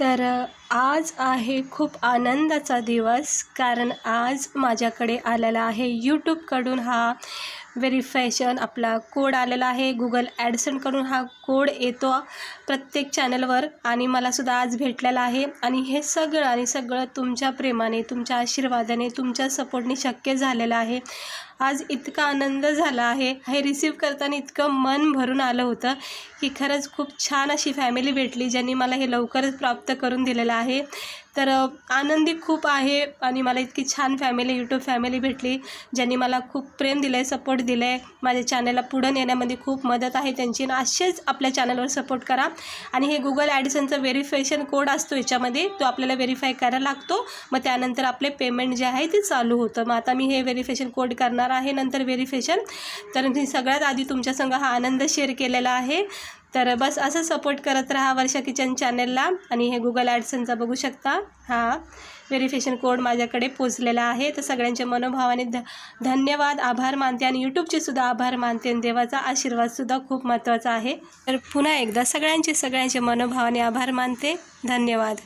तर आज आहे खूप आनंदाचा दिवस कारण आज माझ्याकडे आलेला आहे यूट्यूबकडून हा व्हेरिफिकेशन आपला कोड आलेला आहे. गुगल ॲडसनकडून हा कोड येतो प्रत्येक चॅनलवर आणि मलासुद्धा आज भेटलेला आहे. आणि हे सगळं आणि सगळं तुमच्या प्रेमाने तुमच्या आशीर्वादाने तुमच्या सपोर्टने शक्य झालेलं आहे. आज इतका आनंद झाला आहे. हे रिसीव करताना इतकं मन भरून आलं होतं की खरंच खूप छान अशी फॅमिली भेटली ज्यांनी मला हे लवकरच प्राप्त करून दिलेलं आहे. तर आनंदी खूप आहे आणि मला इतकी छान फॅमिली यूट्यूब फॅमिली भेटली ज्यांनी मला खूप प्रेम दिलं आहे सपोर्ट दिलं आहे माझ्या चॅनलला पुढं नेण्यामध्ये खूप मदत आहे त्यांची आणि असेच आपल्या चॅनलवर सपोर्ट करा. आणि हे गुगल ॲडिसनचा व्हेरिफिकेशन कोड असतो याच्यामध्ये तो आपल्याला व्हेरीफाय करायला लागतो. मग त्यानंतर आपले पेमेंट जे आहे ते चालू होतं. मग आता मी हे व्हेरिफिकेशन कोड करणार आहे नंतर व्हेरिफिकेशन तर मी सगळ्यात आधी तुमच्या संग हा आनंद शेअर केलेला आहे. तर बस असं सपोर्ट करत राहा वर्षा किचन चॅनलला आणि हे गुगल ॲडसनचा बघू शकता. हा व्हेरिफिकेशन कोड माझ्याकडे पोचलेला आहे. तर सगळ्यांच्या मनोभावाने ध धन्यवाद आभार मानते आणि यूट्यूबचे सुद्धा आभार मानते आणि देवाचा आशीर्वादसुद्धा खूप महत्त्वाचा आहे. तर पुन्हा एकदा सगळ्यांचे सगळ्यांचे मनोभावाने आभार मानते. धन्यवाद.